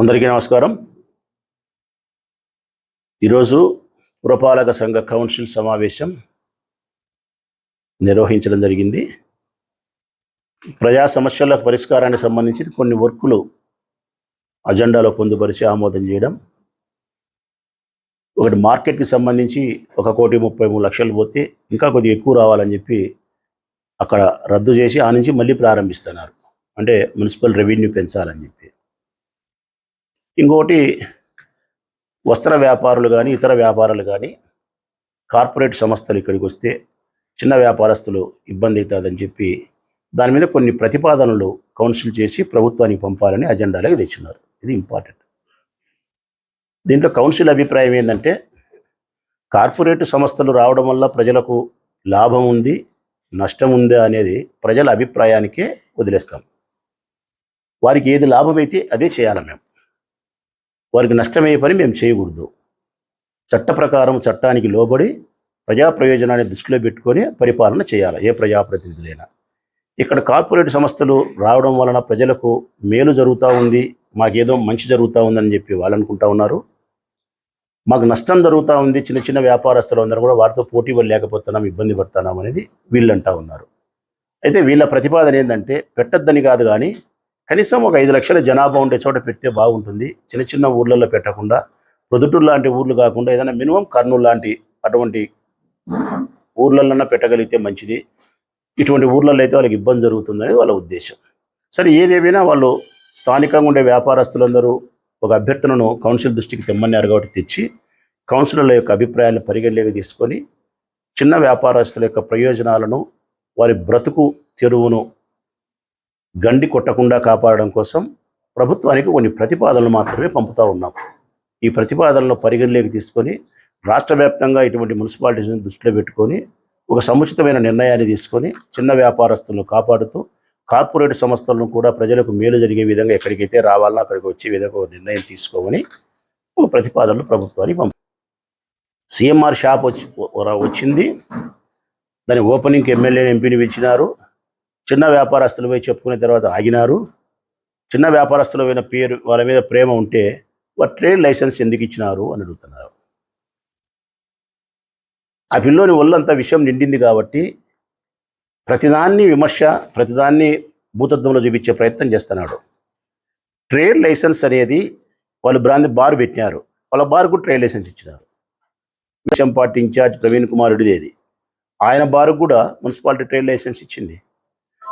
అందరికీ నమస్కారం. ఈరోజు పురపాలక సంఘ కౌన్సిల్ సమావేశం నిర్వహించడం జరిగింది. ప్రజా సమస్యల పరిష్కారానికి సంబంధించి కొన్ని వర్కులు అజెండాలో పొందుపరిచి ఆమోదం చేయడం. ఒకటి మార్కెట్కి సంబంధించి ఒక కోటి ముప్పై మూడు లక్షలు పోతే ఇంకా కొద్దిగా ఎక్కువ రావాలని చెప్పి అక్కడ రద్దు చేసి ఆ నుంచి మళ్ళీ ప్రారంభిస్తున్నారు. అంటే మున్సిపల్ రెవెన్యూ పెంచాలని చెప్పి. ఇంకోటి వస్త్ర వ్యాపారులు కానీ ఇతర వ్యాపారాలు కానీ కార్పొరేట్ సంస్థలు ఇక్కడికి వస్తే చిన్న వ్యాపారస్తులు ఇబ్బంది అవుతుందని చెప్పి దాని మీద కొన్ని ప్రతిపాదనలు కౌన్సిల్ చేసి ప్రభుత్వానికి పంపాలని అజెండాలోకి తెచ్చున్నారు. ఇది ఇంపార్టెంట్. దీంట్లో కౌన్సిల్ అభిప్రాయం ఏంటంటే కార్పొరేట్ సంస్థలు రావడం వల్ల ప్రజలకు లాభం ఉంది నష్టం ఉందా అనేది ప్రజల అభిప్రాయానికే వదిలేస్తాం. వారికి ఏది లాభమైతే అదే చేయాలి మేము. వారికి నష్టమయ్యే పని మేము చేయకూడదు. చట్ట ప్రకారం చట్టానికి లోబడి ప్రజా ప్రయోజనాన్ని దృష్టిలో పెట్టుకొని పరిపాలన చేయాలి. ఏ ప్రజాప్రతినిధులైనా. ఇక్కడ కార్పొరేట్ సంస్థలు రావడం వలన ప్రజలకు మేలు జరుగుతూ ఉంది. మాకేదో మంచి జరుగుతూ ఉందని చెప్పి వాళ్ళు అనుకుంటా ఉన్నారు. మాకు నష్టం జరుగుతూ ఉంది. చిన్న చిన్న వ్యాపారస్తులు అందరూ కూడా వారితో పోటీ వల్ల లేకపోతున్నాం ఇబ్బంది పడుతున్నాం అనేది వీళ్ళు అంటా ఉన్నారు. అయితే వీళ్ళ ప్రతిపాదన ఏంటంటే పెట్టద్దని కాదు కానీ కనీసం ఒక ఐదు లక్షల జనాభా ఉండే చోట పెడితే బాగుంటుంది. చిన్న చిన్న ఊర్లలో పెట్టకుండా ప్రొద్దుటూరు లాంటి ఊర్లు కాకుండా ఏదైనా మినిమం కర్నూలు లాంటి అటువంటి ఊర్లలోనే పెట్టగలిగితే మంచిది. ఇటువంటి ఊర్లలో అయితే వాళ్ళకి ఇబ్బంది జరుగుతుందనేది వాళ్ళ ఉద్దేశం. సరే ఏదేమైనా వాళ్ళు స్థానికంగా ఉండే వ్యాపారస్తులందరూ ఒక అభ్యర్థనను కౌన్సిల్ దృష్టికి తెమ్మన్నారు కాబట్టి తెచ్చి కౌన్సిలర్ల యొక్క అభిప్రాయాలను పరిగణలోకి తీసుకొని చిన్న వ్యాపారస్తుల యొక్క ప్రయోజనాలను వారి బ్రతుకు తెరువును గండి కొట్టకుండా కాపాడడం కోసం ప్రభుత్వానికి కొన్ని ప్రతిపాదనలు మాత్రమే పంపుతూ ఉన్నాం. ఈ ప్రతిపాదనలు పరిగణలోకి తీసుకొని రాష్ట్ర వ్యాప్తంగా ఇటువంటి మున్సిపాలిటీస్ని దృష్టిలో పెట్టుకొని ఒక సముచితమైన నిర్ణయాన్ని తీసుకొని చిన్న వ్యాపారస్తులను కాపాడుతూ కార్పొరేట్ సంస్థలను కూడా ప్రజలకు మేలు జరిగే విధంగా ఎక్కడికైతే రావాలన్నా అక్కడికి వచ్చే విధంగా ఒక నిర్ణయం తీసుకోమని ఒక ప్రతిపాదనలు ప్రభుత్వానికి పంపు సిఎంఆర్ షాప్ వచ్చి వచ్చింది. దాని ఓపెనింగ్కి ఎమ్మెల్యే ఎంపీని పిలిచినారు. చిన్న వ్యాపారస్తులు పోయి చెప్పుకున్న తర్వాత ఆగినారు. చిన్న వ్యాపారస్తుల మీద పేరు వాళ్ళ మీద ప్రేమ ఉంటే వారు ట్రేడ్ లైసెన్స్ ఎందుకు ఇచ్చినారు? అని అడుగుతున్నారు. ఆ పిల్లోని ఒళ్ళంతా విషయం నిండింది కాబట్టి ప్రతిదాన్ని విమర్శ ప్రతిదాన్ని భూతత్వంలో చూపించే ప్రయత్నం చేస్తున్నాడు. ట్రేడ్ లైసెన్స్ అనేది వాళ్ళు బ్రాంది బార్ పెట్టినారు. వాళ్ళ బార్కు ట్రేడ్ లైసెన్స్ ఇచ్చినారు. విషయం పార్టీ ఇన్ఛార్జ్ ప్రవీణ్ కుమార్ రెడ్డిదేది ఆయన బార్కు కూడా మున్సిపాలిటీ ట్రేడ్ లైసెన్స్ ఇచ్చింది.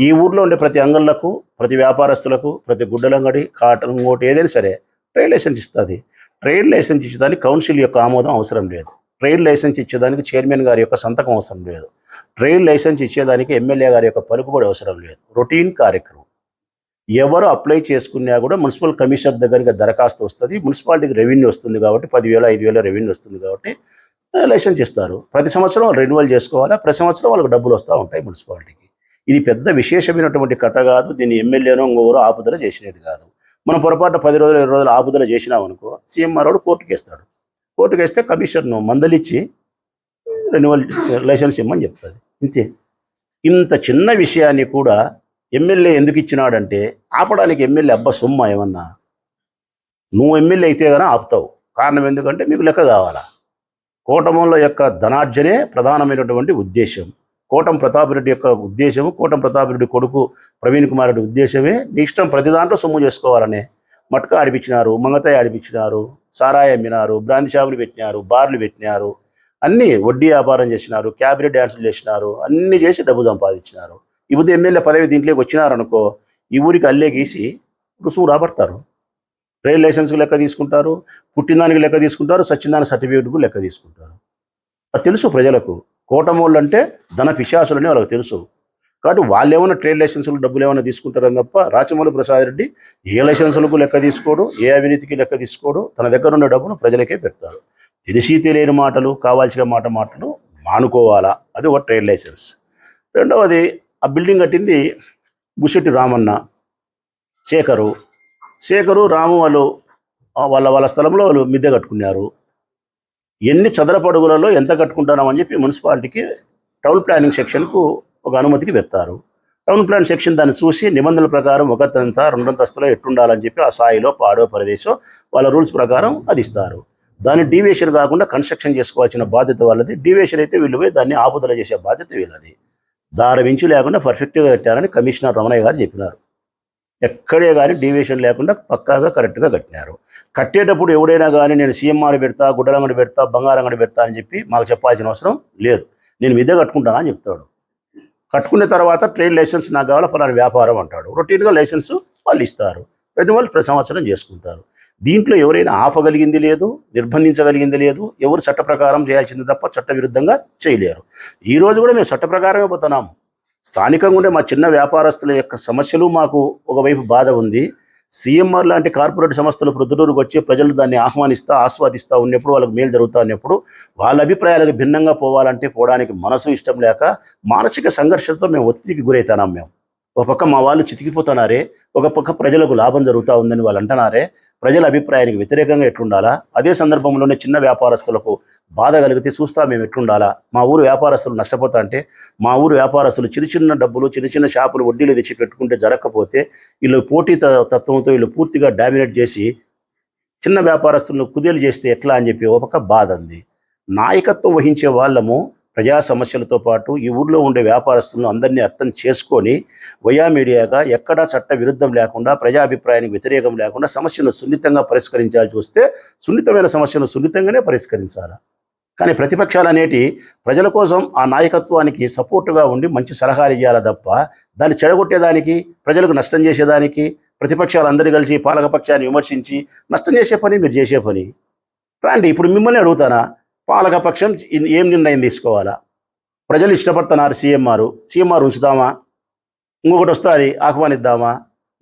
ఈ ఊర్లో ఉండే ప్రతి అంగళ్ళకు ప్రతి వ్యాపారస్తులకు ప్రతి గుడ్డలంగడి కాటన్ ఇంకోటి ఏదైనా సరే ట్రేడ్ లైసెన్స్ ఇస్తుంది. ట్రేడ్ లైసెన్స్ ఇచ్చేదానికి కౌన్సిల్ యొక్క ఆమోదం అవసరం లేదు. ట్రేడ్ లైసెన్స్ ఇచ్చేదానికి చైర్మన్ గారి యొక్క సంతకం అవసరం లేదు. ట్రేడ్ లైసెన్స్ ఇచ్చేదానికి ఎమ్మెల్యే గారి యొక్క పలుకుబడి అవసరం లేదు. రొటీన్ కార్యక్రమం. ఎవరు అప్లై చేసుకున్నా కూడా మున్సిపల్ కమిషనర్ దగ్గరికి దరఖాస్తు వస్తుంది. మున్సిపాలిటీకి రెవెన్యూ వస్తుంది కాబట్టి పదివేల ఐదు వేల రెవెన్యూ వస్తుంది కాబట్టి లైసెన్స్ ఇస్తారు. ప్రతి సంవత్సరం రెన్యువల్ చేసుకోవాలా? ప్రతి సంవత్సరం వాళ్ళకి డబ్బులు వస్తూ ఉంటాయి మున్సిపాలిటీకి. ఇది పెద్ద విశేషమైనటువంటి కథ కాదు. దీన్ని ఎమ్మెల్యేనో ఇంకోరు ఆపుదల చేసినది కాదు. మనం పొరపాటు పది రోజులు ఇరవై రోజులు ఆపుదల చేసినాం అనుకో సీఎం వాడు కోర్టుకి వేస్తాడు కోర్టుకి వేస్తే కమిషన్ను మందలిచ్చి రెన్యువల్ లైసెన్స్ ఇమ్మని చెప్తుంది. ఇంతే. ఇంత చిన్న విషయాన్ని కూడా ఎమ్మెల్యే ఎందుకు ఇచ్చినాడంటే ఆపడానికి ఎమ్మెల్యే అబ్బా సొమ్మ ఏమన్నా? నువ్వు ఎమ్మెల్యే అయితే కానీ ఆపుతావు. కారణం ఎందుకంటే మీకు లెక్క కావాలా? కూటముల యొక్క ధనార్జనే ప్రధానమైనటువంటి ఉద్దేశం. కోటం ప్రతాప్ రెడ్డి యొక్క ఉద్దేశము కోటం ప్రతాప్ రెడ్డి కొడుకు ప్రవీణ్ కుమార్ రెడ్డి ఉద్దేశమే. నీ ఇష్టం ప్రతి దాంట్లో సొమ్ము చేసుకోవాలనే మట్కా ఆడిపించినారు మంగతాయి ఆడిపించినారు సారాయి అమ్మినారు బ్రాంతి షాపులు పెట్టినారు బార్లు పెట్టినారు అన్నీ వడ్డీ వ్యాపారం చేసినారు క్యాబినెట్ డ్యాన్సులు చేసినారు అన్నీ చేసి డబ్బు సంపాదించినారు. ఇప్పుడు ఎమ్మెల్యే పదవి దీంట్లోకి వచ్చినారనుకో ఈ ఊరికి అల్లే గీసి రుసుము రాబడతారు. ట్రేడ్ లైసెన్స్కి లెక్క తీసుకుంటారు పుట్టినదానికి లెక్క తీసుకుంటారు సచ్చిందాని సర్టిఫికేట్కు లెక్క తీసుకుంటారు. అది తెలుసు ప్రజలకు. కూటమోళ్ళు అంటే ధన పిశాసులని వాళ్ళకి తెలుసు. కాబట్టి వాళ్ళు ఏమైనా ట్రేడ్ లైసెన్సులు డబ్బులు ఏమైనా తీసుకుంటారని తప్ప రాచమౌళి ప్రసాద్ రెడ్డి ఏ లైసెన్సులకు లెక్క తీసుకోడు ఏ అవినీతికి లెక్క తీసుకోడు తన దగ్గర ఉన్న డబ్బును ప్రజలకే పెడతాడు. తెలిసి తెలియని మాటలు కావాల్సిన మాట మాటలు మానుకోవాలా? అది ఒక ట్రేడ్ లైసెన్స్. రెండవది ఆ బిల్డింగ్ కట్టింది బుషెట్టి రామన్న శేఖరు. శేఖరు రాము వాళ్ళు వాళ్ళ వాళ్ళ స్థలంలో వాళ్ళు మిద్దె కట్టుకున్నారు. ఎన్ని చదరపడుగులలో ఎంత కట్టుకుంటున్నామని చెప్పి మున్సిపాలిటీకి టౌన్ ప్లానింగ్ సెక్షన్కు ఒక అనుమతికి పెడతారు. టౌన్ ప్లాన్ సెక్షన్ దాన్ని చూసి నిబంధనల ప్రకారం ఒకతంత రెండంతస్తులో ఎట్టుండాలని చెప్పి ఆ స్థాయిలో పాడో ప్రదేశం వాళ్ళ రూల్స్ ప్రకారం అది ఇస్తారు. దాన్ని డీవియేషన్ కాకుండా కన్స్ట్రక్షన్ చేసుకోవాల్సిన బాధ్యత వాళ్ళది. డీవియేషన్ అయితే వీళ్ళు పోయి దాన్ని ఆపుదల చేసే బాధ్యత వీళ్ళది. దారి మించి లేకుండా పర్ఫెక్ట్గా కట్టారని కమిషనర్ రమణయ్య గారు చెప్పినారు. ఎక్కడే కానీ డీవియేషన్ లేకుండా పక్కాగా కరెక్ట్గా కట్టినారు. కట్టేటప్పుడు ఎవడైనా కానీ నేను సీఎంఆర్ పెడతా గుడ్డలంగడి పెడతా బంగారంగడి పెడతా అని చెప్పి మాకు చెప్పాల్సిన అవసరం లేదు. నేను మీదే కట్టుకుంటానా అని చెప్తాడు. కట్టుకున్న తర్వాత ట్రేడ్ లైసెన్స్ నాకు కావాలి? ఫలానా వ్యాపారం అంటాడు. రొటీన్గా లైసెన్స్ వాళ్ళు ఇస్తారు. రెన్యువల్ ప్రతి సంవత్సరం చేసుకుంటారు. దీంట్లో ఎవరైనా ఆపగలిగింది లేదు నిర్బంధించగలిగింది లేదు ఎవరు చట్ట ప్రకారం చేయాల్సింది తప్ప చట్ట విరుద్ధంగా చేయలేరు. ఈరోజు కూడా మేము చట్ట ప్రకారమే పోతున్నాము. స్థానికంగా ఉండే మా చిన్న వ్యాపారస్తుల యొక్క సమస్యలు మాకు ఒకవైపు బాధ ఉంది. సీఎంఆర్ లాంటి కార్పొరేట్ సంస్థలు ప్రొద్దుటూరుకు వచ్చి ప్రజలు దాన్ని ఆహ్వానిస్తా ఆస్వాదిస్తూ ఉన్నప్పుడు వాళ్ళకి మేలు జరుగుతూ ఉన్నప్పుడు వాళ్ళ అభిప్రాయాలకు భిన్నంగా పోవాలంటే పోవడానికి మనసు ఇష్టం లేక మానసిక సంఘర్షణతో మేము ఒత్తిడికి గురవుతున్నాం మేము. ఒక పక్క మా వాళ్ళు చితికిపోతున్నారే ఒక పక్క ప్రజలకు లాభం జరుగుతూ ఉందని వాళ్ళు అంటున్నారే ప్రజల అభిప్రాయానికి వ్యతిరేకంగా ఎట్లుండాలా? అదే సందర్భంలోనే చిన్న వ్యాపారస్తులకు బాధ కలిగితే చూస్తా మేము ఎట్లుండాలా? మా ఊరు వ్యాపారస్తులు నష్టపోతా అంటే మా ఊరు వ్యాపారస్తులు చిన్న చిన్న డబ్బులు చిన్న చిన్న షాపులు వడ్డీలు తెచ్చి పెట్టుకుంటే జరగకపోతే వీళ్ళు పోటీ త- తత్వంతో వీళ్ళు పూర్తిగా డామినేట్ చేసి చిన్న వ్యాపారస్తులను కుదేలు చేస్తే ఎట్లా అని చెప్పి ఒక బాధ ఉంది నాయకత్వం వహించే వాళ్ళము ప్రజా సమస్యలతో పాటు ఈ ఊర్లో ఉండే వ్యాపారస్తులను అందరినీ అర్థం చేసుకొని వయా మీడియాగా ఎక్కడా చట్ట విరుద్ధం లేకుండా ప్రజాభిప్రాయానికి వ్యతిరేకం లేకుండా సమస్యను సున్నితంగా పరిష్కరించాల్సి వస్తే సున్నితమైన సమస్యను సున్నితంగానే పరిష్కరించాలి? కానీ ప్రతిపక్షాలు అనేటి ప్రజల కోసం ఆ నాయకత్వానికి సపోర్టుగా ఉండి మంచి సలహాలు ఇవ్వాలి తప్ప దాన్ని చెడగొట్టేదానికి ప్రజలకు నష్టం చేసేదానికి ప్రతిపక్షాలు అందరూ కలిసి పాలకపక్షాన్ని విమర్శించి నష్టం చేసే పని మీరు చేసే పని. రండి ఇప్పుడు మిమ్మల్ని అడుగుతానా? పాలకపక్షం ఏం నిర్ణయం తీసుకోవాలా? ప్రజలు ఇష్టపడుతున్నారు సీఎంఆర్ సీఎంఆర్ ఉంచుదామా ఇంకొకటి వస్తుంది ఆహ్వానిద్దామా?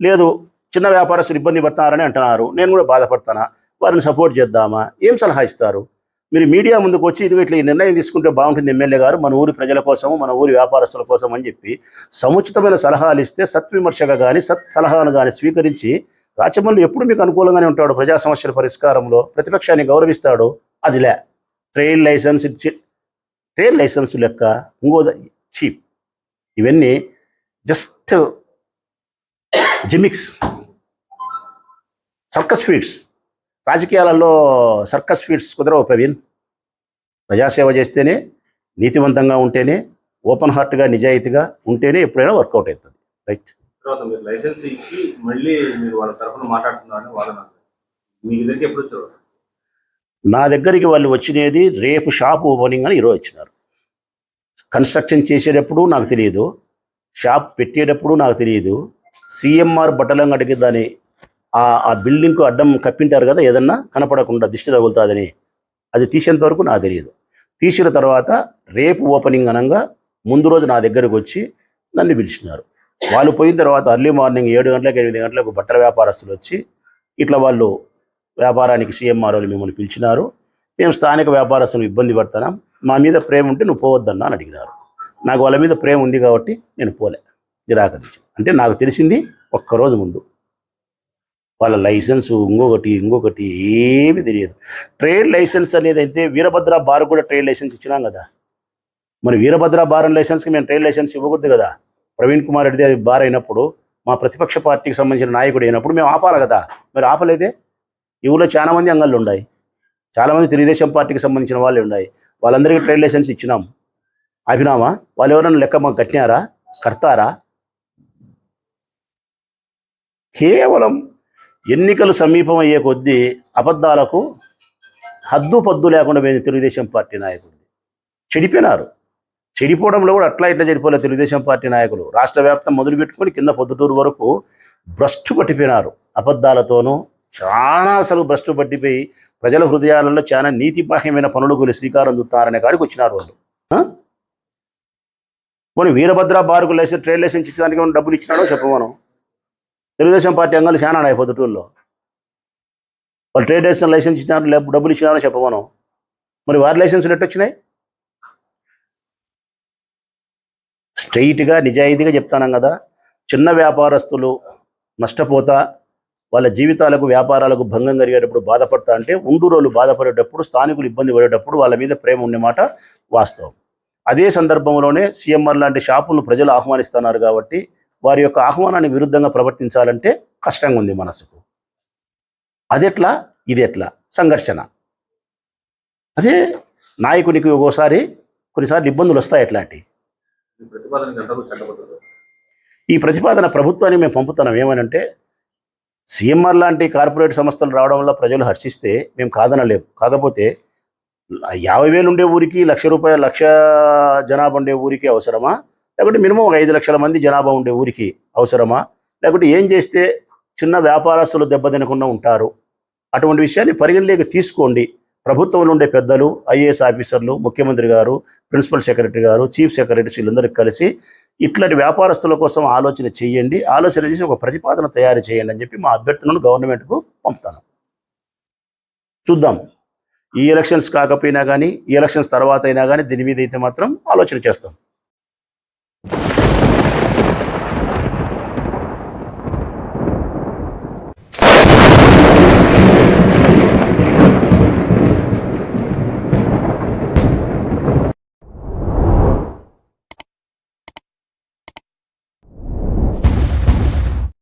లేదు చిన్న వ్యాపారస్తులు ఇబ్బంది పడుతున్నారని అంటున్నారు. నేను కూడా బాధపడతానా వారిని సపోర్ట్ చేద్దామా? ఏం సలహా ఇస్తారు? మీరు మీడియా ముందుకు వచ్చి ఇది ఇట్లా ఈ నిర్ణయం తీసుకుంటే బాగుంటుంది ఎమ్మెల్యే గారు మన ఊరి ప్రజల కోసము మన ఊరి వ్యాపారస్తుల కోసం అని చెప్పి సముచితమైన సలహాలు ఇస్తే సత్విమర్శగా కానీ సత్ సలహాను కానీ స్వీకరించి రాచమల్లి ఎప్పుడు మీకు అనుకూలంగానే ఉంటాడు? ప్రజా సమస్యల పరిష్కారంలో ప్రతిపక్షాన్ని గౌరవిస్తాడు? అది లే. ట్రేడ్ లైసెన్స్ ఇచ్చి ట్రేడ్ లైసెన్స్ లెక్క ఇంకో చీప్ ఇవన్నీ జస్ట్ జిమిక్స్ సర్కస్ ఫీడ్స్. రాజకీయాలలో సర్కస్ ఫీడ్స్ కుదరవు ప్రవీణ్. ప్రజాసేవ చేస్తేనే నీతివంతంగా ఉంటేనే ఓపెన్ హార్ట్గా నిజాయితీగా ఉంటేనే ఎప్పుడైనా వర్కౌట్ అవుతుంది. రైట్. తర్వాత మీరు లైసెన్స్ ఇచ్చి మళ్ళీ మీరు వాళ్ళ తరఫున మాట్లాడుతున్నారని వాదన మీ దగ్గరికి ఎప్పుడు వచ్చారు? నా దగ్గరికి వాళ్ళు వచ్చినది రేపు షాప్ ఓపెనింగ్ అని ఈరోజు వచ్చినారు కన్స్ట్రక్షన్ చేసేటప్పుడు నాకు తెలియదు. షాప్ పెట్టేటప్పుడు నాకు తెలియదు. సిఎంఆర్ బట్టలం అడిగి దాని ఆ ఆ బిల్డింగ్కు అడ్డం కప్పింటారు కదా ఏదన్నా కనపడకుండా దిష్టి తగులుతుందని. అది తీసేంత వరకు నాకు తెలియదు. తీసిన తర్వాత రేపు ఓపెనింగ్ అనగా ముందు రోజు నా దగ్గరకు వచ్చి నన్ను పిలిచినారు. వాళ్ళు పోయిన తర్వాత అర్లీ మార్నింగ్ ఏడు గంటలకు ఎనిమిది గంటలకు బట్టల వ్యాపారస్తులు వచ్చి ఇట్లా వాళ్ళు వ్యాపారానికి సీఎంఆర్ మిమ్మల్ని పిలిచినారు. మేము స్థానిక వ్యాపారస్తులు ఇబ్బంది పడుతున్నాం. మా మీద ప్రేమ ఉంటే నువ్వు పోవద్దన్నా అని అడిగినారు. నాకు వాళ్ళ మీద ప్రేమ ఉంది కాబట్టి నేను పోలే. నిరాకరించి. అంటే నాకు తెలిసింది ఒక్కరోజు ముందు. వాళ్ళ లైసెన్స్ ఇంకొకటి ఇంకొకటి ఏమీ తెలియదు. ట్రేడ్ లైసెన్స్ అనేది అయితే వీరభద్ర బార్ కూడా ట్రేడ్ లైసెన్స్ ఇచ్చినాం కదా. మరి వీరభద్ర బార్ లైసెన్స్కి మేము ట్రేడ్ లైసెన్స్ ఇవ్వకూడదు కదా. ప్రవీణ్ కుమార్ రెడ్డి అది బార్ అయినప్పుడు మా ప్రతిపక్ష పార్టీకి సంబంధించిన నాయకుడు అయినప్పుడు మేము ఆపాలి కదా. మరి ఆపలేదే? ఈ ఊళ్ళో చాలా మంది అంగళ్ళు ఉన్నాయి చాలామంది తెలుగుదేశం పార్టీకి సంబంధించిన వాళ్ళు ఉన్నాయి వాళ్ళందరికీ ట్రేడ్ లైసెన్స్ ఇచ్చినాం. ఆపినామా? వాళ్ళు ఎవరైనా లెక్క మాకు కట్టినారా? కడతారా? కేవలం ఎన్నికలు సమీపం అయ్యే కొద్దీ అబద్ధాలకు హద్దు పద్దు లేకుండా పోయింది తెలుగుదేశం పార్టీ నాయకులు. చెడిపోయినారు. చెడిపోవడంలో కూడా అట్లా ఇట్లా చెడిపోలేదు తెలుగుదేశం పార్టీ నాయకులు. రాష్ట్ర వ్యాప్తం మొదలుపెట్టుకొని కింద పొద్దుటూరు వరకు భ్రష్టు పట్టిపోయినారు. అబద్ధాలతోనూ చాలా అసలు భ్రష్టు పట్టిపోయి ప్రజల హృదయాలలో చాలా నీతిబాహ్యమైన పనులకు శ్రీకారం చుట్టారనే కాడికి వచ్చినారు వాళ్ళు. పోనీ వీరభద్ర బారుకు లైసెన్స్ ట్రేడ్ లైసెన్స్ ఇచ్చడానికి డబ్బులు ఇచ్చినాడో చెప్పమను తెలుగుదేశం పార్టీ అంగాలు చాలా ఉన్నాయి పొద్దుటూరులో. వాళ్ళు ట్రేడ్ లైసెన్స్ లైసెన్స్ ఇచ్చినారు లేకపోతే డబ్బులు ఇచ్చినారని చెప్పమను మరి వారి లైసెన్సులు ఎట్టొచ్చినాయి? స్ట్రైట్గా నిజాయితీగా చెప్తాను కదా. చిన్న వ్యాపారస్తులు నష్టపోతా వాళ్ళ జీవితాలకు వ్యాపారాలకు భంగం కలిగేటప్పుడు బాధపడతా అంటే ఉండు బాధపడేటప్పుడు స్థానికులు ఇబ్బంది పడేటప్పుడు వాళ్ళ మీద ప్రేమ ఉండే మాట వాస్తవం. అదే సందర్భంలోనే సీఎంఆర్ లాంటి షాపులను ప్రజలు ఆహ్వానిస్తున్నారు కాబట్టి వారి యొక్క ఆహ్వానానికి విరుద్ధంగా ప్రవర్తించాలంటే కష్టంగా ఉంది మనసుకు. అదెట్లా? ఇది ఎట్లా సంఘర్షణ. అదే నాయకునికి ఒక్కోసారి కొన్నిసార్లు ఇబ్బందులు వస్తాయి ఎట్లాంటి ఈ ప్రతిపాదన ప్రభుత్వాన్ని మేము పంపుతున్నాం. ఏమనంటే సీఎంఆర్ లాంటి కార్పొరేట్ సంస్థలు రావడం వల్ల ప్రజలు హర్షిస్తే మేము కాదనలేము కాకపోతే యాభై వేలు ఉండే ఊరికి లక్ష రూపాయల లక్ష జనాభా ఉండే ఊరికి అవసరమా? లేకుంటే మినిమం ఒక ఐదు లక్షల మంది జనాభా ఉండే ఊరికి అవసరమా? లేకుంటే ఏం చేస్తే చిన్న వ్యాపారస్తులు దెబ్బతినకుండా ఉంటారు? అటువంటి విషయాన్ని పరిగణలోకి తీసుకోండి. ప్రభుత్వంలో ఉండే పెద్దలు ఐఏఎస్ ఆఫీసర్లు ముఖ్యమంత్రి గారు ప్రిన్సిపల్ సెక్రటరీ గారు చీఫ్ సెక్రటరీస్ వీళ్ళందరికీ కలిసి ఇట్లాంటి వ్యాపారస్తుల కోసం ఆలోచన చేయండి. ఆలోచన చేసి ఒక ప్రతిపాదన తయారు చేయండి అని చెప్పి మా అభ్యర్థనను గవర్నమెంట్కు పంపుతాను. చూద్దాం. ఈ ఎలక్షన్స్ కాకపోయినా కానీ ఈ ఎలక్షన్స్ తర్వాత అయినా కానీ దీని మీద అయితే మాత్రం ఆలోచన చేస్తాం. you